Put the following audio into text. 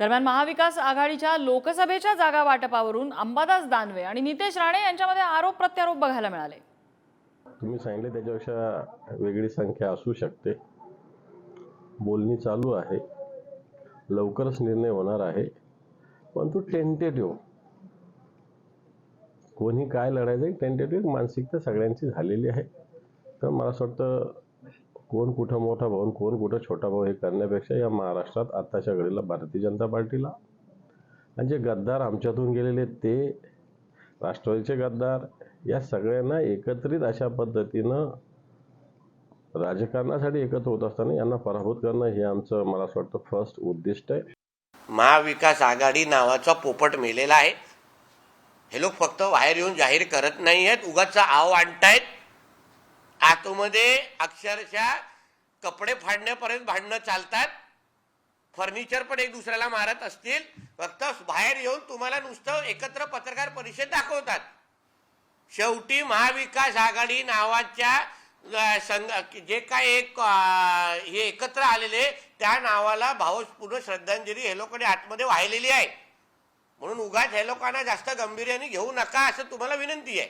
दरम्यान महाविकास आघाडीच्या लोकसभेच्या जागा वाटपावरून अंबादास दानवे आणि नितेश राणे यांच्यामध्ये आरोप प्रत्यारोप बघायला मिळाले. तुम्ही सांगितले त्याच्यापेक्षा वेगळी संख्या असू शकते. बोलणी चालू आहे. लवकरच निर्णय होणार आहे. परंतु टेंटेटिव्ह कोणी काय लढायचं टेंटेटिव्ह मानसिकता सगळ्यांची झालेली आहे. तर मला असं वाटतं कोण कुठं मोठा भाऊ कोण कुठं छोटा भाऊ हे करण्यापेक्षा या महाराष्ट्रात आत्ताच्या घडीला भारतीय जनता पार्टीला. आणि जे गद्दार आमच्यातून गेलेले ते राष्ट्रवादीचे गद्दार या सगळ्यांना एकत्रित अशा पद्धतीनं राजकारणासाठी एकत्र होत असताना यांना पराभूत करणं हे आमचं मला असं वाटतं फर्स्ट उद्दिष्ट आहे. महाविकास आघाडी नावाचा पोपट मेलेला आहे. हे लोक फक्त बाहेर येऊन जाहीर करत नाही आहेत उगाचा आव आणतायत. आतमध्ये अक्षरशः कपडे फाडण्यापर्यंत भांडणं चालतात. फर्निचर पण एक दुसऱ्याला मारत असतील. फक्त बाहेर येऊन तुम्हाला नुसतं एकत्र पत्रकार परिषद दाखवतात. शेवटी महाविकास आघाडी नावाच्या संघ जे काय एक हे एकत्र आलेले त्या नावाला भावपूर्ण श्रद्धांजली हे लोकांनी आतमध्ये वाहिलेली आहे. म्हणून उगाच हे लोकांना जास्त गंभीर्याने घेऊ नका असं तुम्हाला विनंती आहे.